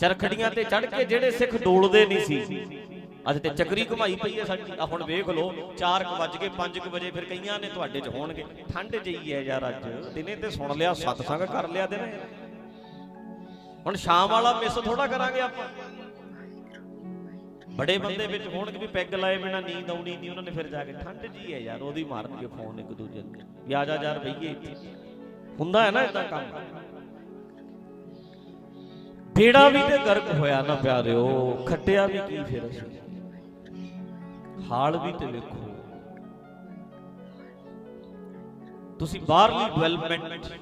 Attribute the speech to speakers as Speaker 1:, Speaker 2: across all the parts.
Speaker 1: ਚਰਖੜੀਆਂ ਤੇ ਚੜ ਕੇ ਜਿਹੜੇ ਸਿੱਖ ਡੋਲਦੇ ਨਹੀਂ ਸੀ। ਅੱਜ ਤੇ ਚੱਕਰੀ ਘੁਮਾਈ ਪਈ ਹੈ ਸਾਡੀ। ਆ ਹੁਣ ਵੇਖ ਲਓ 4 ਵੱਜ ਕੇ 5 ਵਜੇ ਫਿਰ ਕਈਆਂ ਨੇ ਤੁਹਾਡੇ 'ਚ ਹੋਣਗੇ। ਠੰਡ ਜਈ ਹੈ ਯਾਰ ਅੱਜ। ਦਿਨੇ ਤੇ ਸੁਣ ਲਿਆ, ਸਤਸੰਗ ਕਰ ਲਿਆ ਦਿਨੇ। ਹੁਣ ਸ਼ਾਮ ਵਾਲਾ ਮਿਸ ਥੋੜਾ ਕਰਾਂਗੇ ਆਪਾਂ। ਬੜੇ ਬੰਦੇ ਵਿੱਚ ਹੋਣਗੇ ਵੀ ਪੈਗ ਲਾਏ ਬਿਨਾ ਨੀਂਦ ਆਉਣੀ ਨਹੀਂ, ਉਹਨਾਂ ਨੇ ਫਿਰ ਜਾ ਕੇ ਠੰਡ ਜੀ ਹੈ ਯਾਰ, ਉਹਦੀ ਮਾਰਨਗੇ ਫੋਨ ਇੱਕ ਦੂਜੇ ਨੂੰ। ਵੀ ਆ ਜਾ ਯਾਰ ਬਈਏ ਇੱਥੇ। ਹੁੰਦਾ ਹੈ ਨਾ ਇਦਾਂ ਕੰਮ। ਬੇੜਾ ਵੀ ਤੇ ਗਰਕ ਹੋਇਆ ਨਾ ਪਿਆਰਿਓ, ਖੱਟਿਆ ਵੀ ਕੀ ਫਿਰ ਅਸੀਂ? ਹਾਲ ਵੀ ਤੇ ਵੇਖੋ। ਤੁਸੀਂ ਬਾਹਰਲੀ ਡਿਵੈਲਪਮੈਂਟ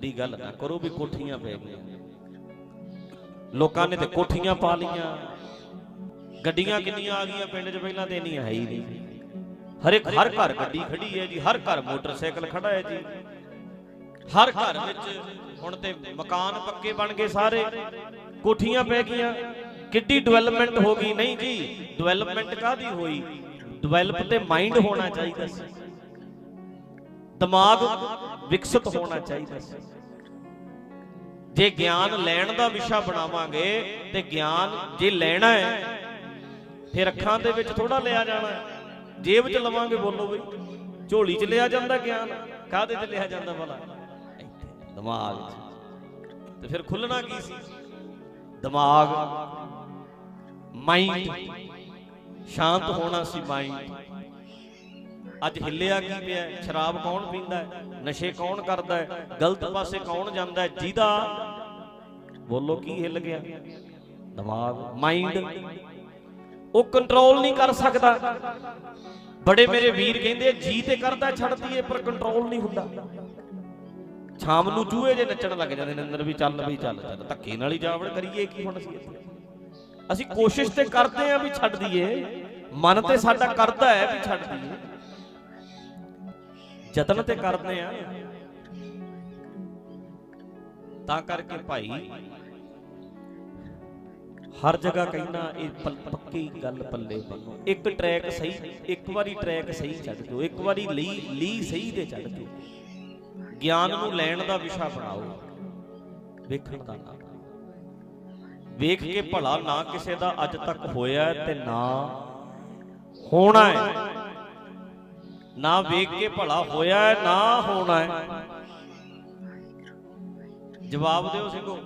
Speaker 1: ਦੀ ਗੱਲ ਨਾ ਕਰੋ ਵੀ ਕੋਠੀਆਂ ਪੈ ਗਈਆਂ। ਲੋਕਾਂ ਨੇ ਤੇ ਕੋਠੀਆਂ ਪਾ ਲਈਆਂ। ਗੱਡੀਆਂ ਕਿੰਨੀਆਂ ਆ ਗਈਆਂ ਪਿੰਡ 'ਚ ਪਹਿਲਾਂ ਤੇ ਇੰਨੀਆਂ ਹੈ ਹੀ ਨਹੀਂ। ਹਰ ਇੱਕ ਹਰ ਘਰ ਗੱਡੀ ਖੜੀ ਹੈ ਜੀ, ਹਰ ਘਰ ਮੋਟਰਸਾਈਕਲ ਖੜਾ ਹੈ ਜੀ। ਹਰ ਘਰ ਵਿੱਚ ਹੁਣ ਤੇ ਮਕਾਨ ਪੱਕੇ ਬਣ ਗਏ ਸਾਰੇ। ਕੋਠੀਆਂ ਪੈ ਗਈਆਂ। ਕਿੱਡੀ ਡਿਵੈਲਪਮੈਂਟ ਹੋ ਗਈ। ਨਹੀਂ ਜੀ ਡਿਵੈਲਪਮੈਂਟ ਕਾਦੀ ਹੋਈ? ਡਿਵੈਲਪ ਤੇ ਮਾਈਂਡ ਹੋਣਾ ਚਾਹੀਦਾ ਸੀ। ਦਿਮਾਗ ਵਿਕਸਿਤ ਹੋਣਾ ਚਾਹੀਦਾ ਸੀ। ਜੇ ਗਿਆਨ ਲੈਣ ਦਾ ਵਿਸ਼ਾ ਬਣਾਵਾਂਗੇ, ਤੇ ਗਿਆਨ ਜੇ ਲੈਣਾ ਹੈ, ਫਿਰ ਅੱਖਾਂ ਦੇ ਵਿੱਚ ਥੋੜਾ ਲਿਆ ਜਾਣਾ ਜੇਬ 'ਚ ਲਵਾਂਗੇ ਬੋਲੋ ਬਈ। ਝੋਲੀ 'ਚ ਲਿਆ ਜਾਂਦਾ ਗਿਆਨ। ਕਾਹਦੇ 'ਚ ਲਿਆ ਜਾਂਦਾ ਭਲਾ? ਦਿਮਾਗ ਤੇ ਫਿਰ ਖੁੱਲਣਾ ਕੀ ਸੀ? ਦਿਮਾਗ ਮਾਈਂਡ ਸ਼ਾਂਤ ਹੋਣਾ ਸੀ ਮਾਈਂਡ ਅੱਜ ਹਿੱਲਿਆ ਕੀ ਪਿਆ? ਸ਼ਰਾਬ ਕੌਣ ਪੀਂਦਾ ਹੈ? ਨਸ਼ੇ ਕੌਣ ਕਰਦਾ ਹੈ? ਗਲਤ ਪਾਸੇ ਕੌਣ ਜਾਂਦਾ ਹੈ? ਜਿਹਦਾ ਬੋਲੋ ਕੀ ਹਿੱਲ ਗਿਆ? ਦਿਮਾਗ ਮਾਈਂਡ ਉਹ ਕੰਟਰੋਲ ਨਹੀਂ ਕਰ ਸਕਦਾ। ਬੜੇ ਮੇਰੇ ਵੀਰ ਕਹਿੰਦੇ ਜੀ ਤੇ ਕਰਦਾ ਛੱਡਦੀ ਏ ਪਰ ਕੰਟਰੋਲ ਨਹੀਂ ਹੁੰਦਾ। ਸ਼ਾਮ ਨੂੰ ਚੂਹੇ ਜੇ ਨੱਚਣ ਲੱਗ ਜਾਂਦੇ ਨੇ ਅੰਦਰ ਵੀ ਚੱਲ ਵੀ ਚੱਲ ਚੱਲ। ਧੱਕੇ ਨਾਲ ਹੀ ਜਾਵੜ ਕਰੀਏ ਕੀ ਹੁਣ ਅਸੀਂ? ਅਸੀਂ ਕੋਸ਼ਿਸ਼ ਤੇ ਕਰਦੇ ਆਂ ਵੀ ਛੱਡ ਦਈਏ। ਮਨ ਤੇ ਸਾਡਾ ਕਰਦਾ ਹੈ ਵੀ ਛੱਡ ਦਈਏ। ਯਤਨ ਤੇ ਕਰਦੇ ਆਂ ਤਾਂ ਕਰਕੇ ਭਾਈ ਹਰ ਜਗ੍ਹਾ ਕਹਿਣਾ ਇਹ ਪੱਕੀ ਗੱਲ ਪੱਲੇ ਬੰਨੋ। ਇੱਕ ਟਰੈਕ ਸਹੀ ਇੱਕ ਵਾਰੀ ਟਰੈਕ ਸਹੀ ਛੱਡ ਦਿਓ। ਇੱਕ ਵਾਰੀ ਲਈ ਲੀ ਸਹੀ ਤੇ ਛੱਡ ਦਿਓ। ਗਿਆਨ ਨੂੰ ਲੈਣ ਦਾ ਵਿਸ਼ਾ ਬਣਾਓ। ਵੇਖਣ ਦਾ ਨਾ ਵੇਖ ਕੇ ਭਲਾ ਨਾ ਕਿਸੇ ਦਾ ਅੱਜ ਤੱਕ ਹੋਇਆ ਤੇ ਨਾ ਹੋਣਾ ਹੈ। ਨਾ ਵੇਖ ਕੇ ਭਲਾ ਹੋਇਆ ਹੈ, ਨਾ ਹੋਣਾ ਹੈ। ਜਵਾਬ ਦਿਓ ਸਿੰਘੋ।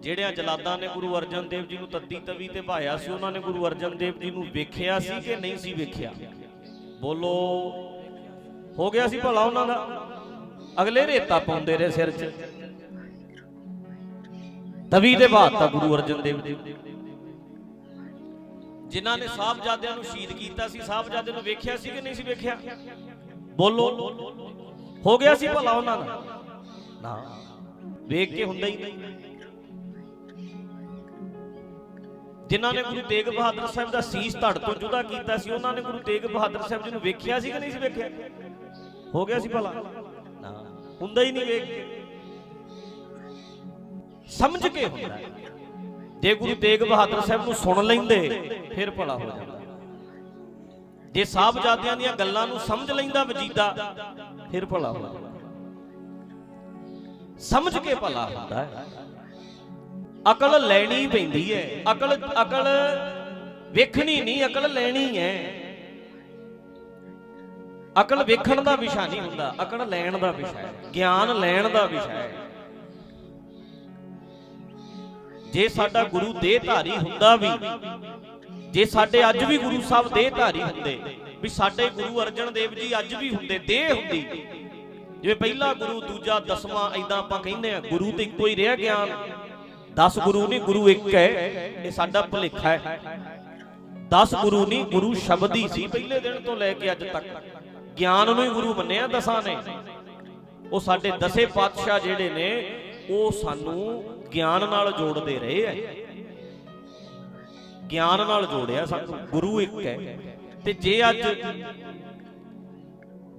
Speaker 1: ਜਿਹੜਿਆਂ ਜਲਾਦਾਂ ਨੇ ਗੁਰੂ ਅਰਜਨ ਦੇਵ ਜੀ ਨੂੰ ਤੱਤੀ ਤਵੀ ਤੇ ਭਾਇਆ ਸੀ, ਉਹਨਾਂ ਨੇ ਗੁਰੂ ਅਰਜਨ ਦੇਵ ਜੀ ਨੂੰ ਵੇਖਿਆ ਸੀ ਕਿ ਨਹੀਂ ਸੀ ਵੇਖਿਆ? ਬੋਲੋ, ਹੋ ਗਿਆ ਸੀ ਭਲਾ ਉਹਨਾਂ ਦਾ? ਅਗਲੇ ਰੇਤਾ ਪਾਉਂਦੇ ਰਹੇ ਸਿਰ 'ਚ। ਤਵੀ ਦੇ ਬਾਅਦ ਤਾਂ ਗੁਰੂ ਅਰਜਨ ਦੇਵ ਜੀ। ਜਿਨ੍ਹਾਂ ਨੇ ਸਾਹਿਬਜ਼ਾਦਿਆਂ ਨੂੰ ਸ਼ਹੀਦ ਕੀਤਾ ਸੀ ਸਾਹਿਬਜ਼ਾਦਿਆਂ ਨੂੰ ਵੇਖਿਆ ਸੀ ਕਿ ਨਹੀਂ ਸੀ ਵੇਖਿਆ? ਬੋਲੋ, ਹੋ ਗਿਆ ਸੀ ਭਲਾ ਉਹਨਾਂ ਦਾ। ਨਾ, ਵੇਖ ਕੇ ਹੁੰਦਾ ਹੀ ਨਹੀਂ। ਜਿਨ੍ਹਾਂ ਨੇ ਗੁਰੂ ਤੇਗ ਬਹਾਦਰ ਸਾਹਿਬ ਦਾ ਸੀਸ ਧੜ ਤੋਂ ਜੁਦਾ ਕੀਤਾ ਸੀ, ਉਹਨਾਂ ਨੇ ਗੁਰੂ ਤੇਗ ਬਹਾਦਰ ਸਾਹਿਬ ਜੀ ਨੂੰ ਵੇਖਿਆ ਸੀ ਕਿ ਨਹੀਂ ਸੀ ਵੇਖਿਆ? ਹੋ ਗਿਆ ਸੀ ਭਲਾ। ਹੁੰਦਾ ਹੀ ਨਹੀਂ ਵੇਖ ਕੇ ਸਮਝ ਕੇ ਹੁੰਦਾ। ਜੇ ਗੁਰੂ ਤੇਗ ਬਹਾਦਰ ਸਾਹਿਬ ਨੂੰ ਸੁਣ ਲੈਂਦੇ ਫਿਰ ਭਲਾ ਹੋ ਜਾਂਦਾ। ਜੇ ਸਾਹਿਬਜ਼ਾਦਿਆਂ ਦੀਆਂ ਗੱਲਾਂ ਨੂੰ ਸਮਝ ਲੈਂਦਾ ਵਜੀਦਾ ਫਿਰ ਭਲਾ ਹੋ ਜਾਂਦਾ। ਸਮਝ ਕੇ ਭਲਾ ਹੁੰਦਾ ਹੈ। ਅਕਲ ਲੈਣੀ ਪੈਂਦੀ ਹੈ। ਅਕਲ ਅਕਲ ਵੇਖਣੀ ਨਹੀਂ ਅਕਲ ਲੈਣੀ ਹੈ। ਅਕਲ ਵੇਖਣ ਦਾ ਵਿਸ਼ਾ ਨਹੀਂ ਹੁੰਦਾ, ਅਕਲ ਲੈਣ ਦਾ ਵਿਸ਼ਾ ਹੈ, ਗਿਆਨ ਲੈਣ ਦਾ ਵਿਸ਼ਾ ਹੈ। ਜੇ ਸਾਡਾ ਗੁਰੂ ਦੇਹਧਾਰੀ ਹੁੰਦਾ ਵੀ, ਜੇ ਸਾਡੇ ਅੱਜ ਵੀ ਗੁਰੂ ਸਾਹਿਬ ਦੇਹਧਾਰੀ ਹੁੰਦੇ, ਵੀ ਸਾਡੇ ਗੁਰੂ ਅਰਜਨ ਦੇਵ ਜੀ ਅੱਜ ਵੀ ਹੁੰਦੇ, ਦੇਹ ਹੁੰਦੀ। ਜਿਵੇਂ ਪਹਿਲਾ ਗੁਰੂ, ਦੂਜਾ, ਦਸਵਾਂ ਐਦਾਂ ਆਪਾਂ ਕਹਿੰਦੇ ਆ ਗੁਰੂ ਤੇ ਇੱਕੋ ਹੀ ਰਿਹਾ ਗਿਆਨ। 10 ਗੁਰੂ ਨਹੀਂ, ਗੁਰੂ ਇੱਕ ਹੈ, ਇਹ ਸਾਡਾ ਭੁਲੇਖਾ ਹੈ। 10 ਗੁਰੂ ਨਹੀਂ, ਗੁਰੂ ਸ਼ਬਦ ਹੀ ਸੀ, ਪਹਿਲੇ ਦਿਨ ਤੋਂ ਲੈ ਕੇ ਅੱਜ ਤੱਕ। ਗਿਆਨ ਨੂੰ ਹੀ ਗੁਰੂ ਮੰਨਿਆ ਦਸਾਂ ਨੇ। ਉਹ ਸਾਡੇ ਦਸੇ ਪਾਤਸ਼ਾਹ ਜਿਹੜੇ ਨੇ, ਉਹ ਸਾਨੂੰ ਗਿਆਨ ਨਾਲ ਜੋੜਦੇ ਰਹੇ ਐ। ਗਿਆਨ ਨਾਲ ਜੋੜਿਆ ਸਾਨੂੰ, ਗੁਰੂ ਇੱਕ ਹੈ ਤੇ ਜੇ ਅੱਜ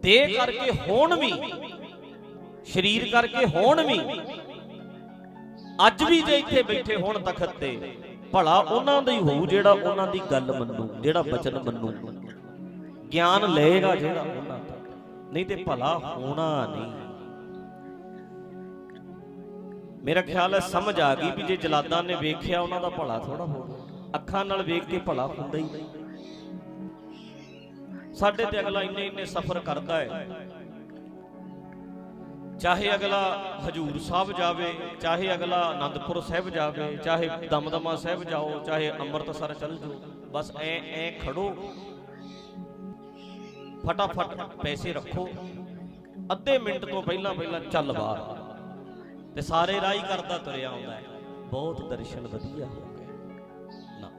Speaker 1: ਦੇਹ ਕਰਕੇ ਹੋਣ ਵੀ, ਸਰੀਰ ਕਰਕੇ ਹੋਣ ਵੀ, ਅੱਜ ਵੀ ਜੇ ਇੱਥੇ ਬੈਠੇ ਹੋਣ ਤਖਤ ਤੇ, ਭਲਾ ਉਹਨਾਂ ਦਾ ਹੀ ਹੋਊ ਜਿਹੜਾ ਉਹਨਾਂ ਦੀ ਗੱਲ ਮੰਨੂ, ਜਿਹੜਾ ਬਚਨ ਮੰਨੂ। ਗਿਆਨ ਲਏਗਾ ਜਿਹੜਾ ਉਹਨਾਂ ਤੱਕ। ਨਹੀਂ ਤੇ ਭਲਾ ਹੋਣਾ ਨਹੀਂ। ਮੇਰਾ ਖਿਆਲ ਹੈ ਸਮਝ ਆ ਗਈ ਵੀ ਜੇ ਜਲਾਦਾਂ ਨੇ ਵੇਖਿਆ, ਉਹਨਾਂ ਦਾ ਭਲਾ ਥੋੜਾ ਹੋ ਅੱਖਾਂ ਨਾਲ ਵੇਖ ਕੇ ਭਲਾ ਹੁੰਦਾ ਹੀ ਨਹੀਂ। ਸਾਡੇ ਤੇ ਅਗਲਾ ਇੰਨੇ ਇੰਨੇ ਸਫ਼ਰ ਕਰਦਾ ਹੈ। ਚਾਹੇ ਅਗਲਾ ਹਜੂਰ ਸਾਹਿਬ ਜਾਵੇ, ਚਾਹੇ ਅਗਲਾ ਆਨੰਦਪੁਰ ਸਾਹਿਬ ਜਾਵੇ, ਚਾਹੇ ਦਮਦਮਾ ਸਾਹਿਬ ਜਾਓ, ਚਾਹੇ ਅੰਮ੍ਰਿਤਸਰ ਚੱਲ ਜਾਓ, ਬਸ ਐ ਐ ਖੜੋ। ਫਟਾਫਟ ਪੈਸੇ ਰੱਖੋ। ਅੱਧੇ ਮਿੰਟ ਤੋਂ ਪਹਿਲਾਂ ਪਹਿਲਾਂ ਚੱਲ ਬਾਹਰ। ਤੇ ਸਾਰੇ ਰਾਹ ਕਰਦਾ ਤੁਰਿਆ ਆਉਂਦਾ ਬਹੁਤ ਦਰਸ਼ਨ ਵਧੀਆ ਹੋ ਗਏ। ਨਾ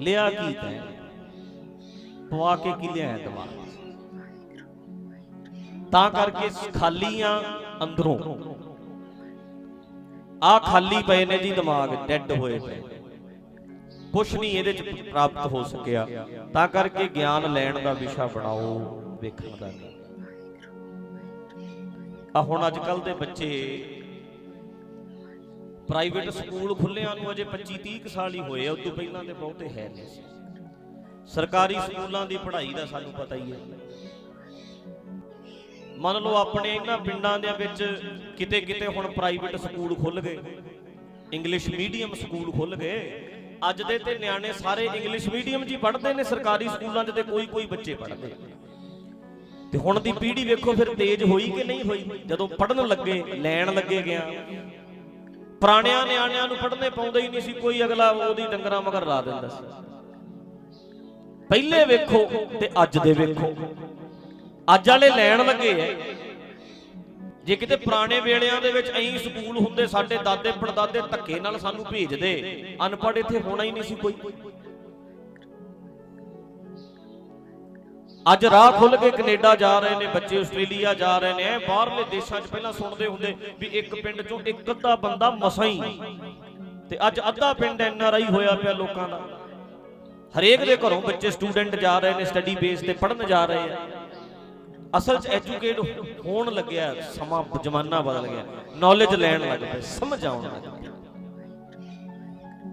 Speaker 1: ਲਿਆ ਕੀ ਤੈਂ? ਪਵਾ ਕੇ ਕੀ ਲਿਆਇਆ ਦਿਮਾਗ ਤਾਂ ਕਰਕੇ ਖਾਲੀਆਂ ਅੰਦਰੋਂ। ਆ ਖਾਲੀ ਪਏ ਨੇ ਜੀ ਦਿਮਾਗ, ਡੈੱਡ ਹੋਏ ਪਏ ਕੁਛ ਨਹੀਂ ਇਹਦੇ ਚ ਪ੍ਰਾਪਤ ਹੋ ਸਕਿਆ। ਤਾਂ ਕਰਕੇ ਗਿਆਨ ਲੈਣ ਦਾ ਵਿਸ਼ਾ ਬਣਾਓ, ਵੇਖਣ ਦਾ ਨਹੀਂ। ਆ ਹੁਣ ਅੱਜ ਕੱਲ ਦੇ ਬੱਚੇ ਪ੍ਰਾਈਵੇਟ ਸਕੂਲ ਖੁੱਲਿਆਂ ਨੂੰ ਅਜੇ 25 30 ਸਾਲ ਹੀ ਹੋਏ ਆ, ਉਦੋਂ ਪਹਿਲਾਂ ਤੇ ਬਹੁਤੇ ਹੈ ਨਹੀਂ ਸੀ। ਸਰਕਾਰੀ ਸਕੂਲਾਂ ਦੀ ਪੜ੍ਹਾਈ ਦਾ ਸਾਨੂੰ ਪਤਾ ਹੀ ਹੈ। ਮੰਨ ਲਓ ਆਪਣੇ ਇਹਨਾਂ ਪਿੰਡਾਂ ਦੇ ਵਿੱਚ ਕਿਤੇ ਕਿਤੇ ਹੁਣ ਪ੍ਰਾਈਵੇਟ ਸਕੂਲ ਖੁੱਲ ਗਏ ਇੰਗਲਿਸ਼ ਮੀਡੀਅਮ ਸਕੂਲ ਖੁੱਲ ਗਏ ਅੱਜ ਦੇ ਤੇ ਨਿਆਣੇ ਸਾਰੇ ਇੰਗਲਿਸ਼ ਮੀਡੀਅਮ 'ਚ ਹੀ ਪੜ੍ਹਦੇ ਨੇ, ਸਰਕਾਰੀ ਸਕੂਲਾਂ 'ਚ ਤੇ ਕੋਈ ਕੋਈ ਬੱਚੇ ਪੜ੍ਹਦੇ ਤੇ ਹੁਣ ਦੀ ਪੀੜ੍ਹੀ ਵੇਖੋ ਫਿਰ ਤੇਜ਼ ਹੋਈ ਕਿ ਨਹੀਂ ਹੋਈ? ਜਦੋਂ ਪੜਨ ਲੱਗੇ, ਲੈਣ ਲੱਗੇ ਗਿਆ। ਪੁਰਾਣਿਆਂ ਨਿਆਣਿਆਂ ਨੂੰ ਪੜਨੇ ਪਾਉਂਦੇ ਹੀ ਨਹੀਂ ਸੀ, ਕੋਈ ਅਗਲਾ ਉਹਦੀ ਡੰਗਰਾਂ ਮਗਰ ਲਾ ਦਿੰਦਾ ਸੀ। ਪਹਿਲੇ ਵੇਖੋ ਤੇ ਅੱਜ ਦੇ ਵੇਖੋ। ਅੱਜ ਵਾਲੇ ਲੈਣ ਲੱਗੇ ਐ। ਜੇ ਕਿਤੇ ਪੁਰਾਣੇ ਵੇਲਿਆਂ ਦੇ ਵਿੱਚ ਐਂ ਸਕੂਲ ਹੁੰਦੇ, ਸਾਡੇ ਦਾਦੇ ਪੜਦਾਦੇ ਧੱਕੇ ਨਾਲ ਸਾਨੂੰ ਭੇਜਦੇ। ਅਨਪੜ੍ਹ ਇੱਥੇ ਹੋਣਾ ਹੀ ਨਹੀਂ ਸੀ ਕੋਈ। ਅੱਜ ਰਾਹ ਖੁੱਲ ਕੇ ਕੈਨੇਡਾ ਜਾ ਰਹੇ ਨੇ, ਬੱਚੇ ਆਸਟ੍ਰੇਲੀਆ ਜਾ ਰਹੇ ਨੇ। ਐ ਬਾਹਰਲੇ ਦੇਸ਼ਾਂ 'ਚ ਪਹਿਲਾਂ ਸੁਣਦੇ ਹੁੰਦੇ ਵੀ ਇੱਕ ਪਿੰਡ 'ਚੋਂ ਇੱਕ ਅੱਧਾ ਬੰਦਾ ਮਸਾਂ ਹੀ। ਤੇ ਅੱਜ ਅੱਧਾ ਪਿੰਡ ਐਨ ਆਰ ਆਈ ਹੋਇਆ ਪਿਆ ਲੋਕਾਂ ਦਾ। ਹਰੇਕ ਦੇ ਘਰੋਂ ਬੱਚੇ ਸਟੂਡੈਂਟ ਜਾ ਰਹੇ ਨੇ, ਸਟੱਡੀ ਬੇਸ ਤੇ ਪੜਨ ਜਾ ਰਹੇ ਆ। ਅਸਲ 'ਚ ਐਜੂਕੇਟ ਹੋਣ ਲੱਗਿਆ, ਸਮਾਂ ਜ਼ਮਾਨਾ ਬਦਲ ਗਿਆ ਨੌਲੇਜ ਲੈਣ ਲੱਗ ਪਏ, ਸਮਝ ਆਉਣ ਲੱਗ ਪਈ।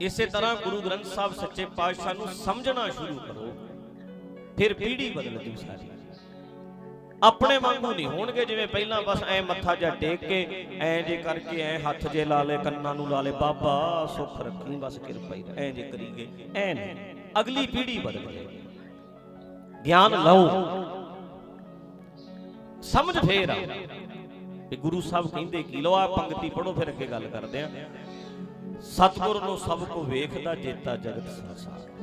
Speaker 1: ਇਸੇ ਤਰ੍ਹਾਂ ਗੁਰੂ ਗ੍ਰੰਥ ਸਾਹਿਬ ਸੱਚੇ ਪਾਤਸ਼ਾਹ ਨੂੰ ਸਮਝਣਾ ਸ਼ੁਰੂ ਕਰੋ, ਫਿਰ ਪੀੜ੍ਹੀ ਬਦਲ ਜੂ ਸਾਰੀ। ਆਪਣੇ ਵਾਂਗੂ ਨਹੀਂ ਹੋਣਗੇ, ਜਿਵੇਂ ਪਹਿਲਾਂ ਬਸ ਐ ਮੱਥਾ ਜਾ ਟੇਕ ਕੇ, ਐ ਜੇ ਕਰਕੇ ਐ ਹੱਥ ਜੇ ਲਾ ਲੇ ਕੰਨਾਂ ਨੂੰ ਲਾ ਲੇ ਬਾਬਾ ਸੁੱਖ ਰੱਖੀ, ਬਸ ਕਿਰਪਾ ਹੀ ਐ ਜੇ ਕਰੀਗੇ ਐ ਨਹੀਂ। ਅਗਲੀ ਪੀੜ੍ਹੀ ਬਦਲ ਜਾਏਗੀ। ਗਿਆਨ ਲਓ। ਸਮਝ ਫੇਰ ਆ ਵੀ ਗੁਰੂ ਸਾਹਿਬ ਕਹਿੰਦੇ ਕੀ ਲੋ ਆ ਪੰਕਤੀ ਪੜੋ ਫਿਰ ਅੱਗੇ ਗੱਲ ਕਰਦੇ ਆ। ਸਤਿਗੁਰ ਨੂੰ ਸਭ ਕੋ ਵੇਖਦਾ, ਜੇਤਾ ਜਗਤ ਸੰਸਾਰ।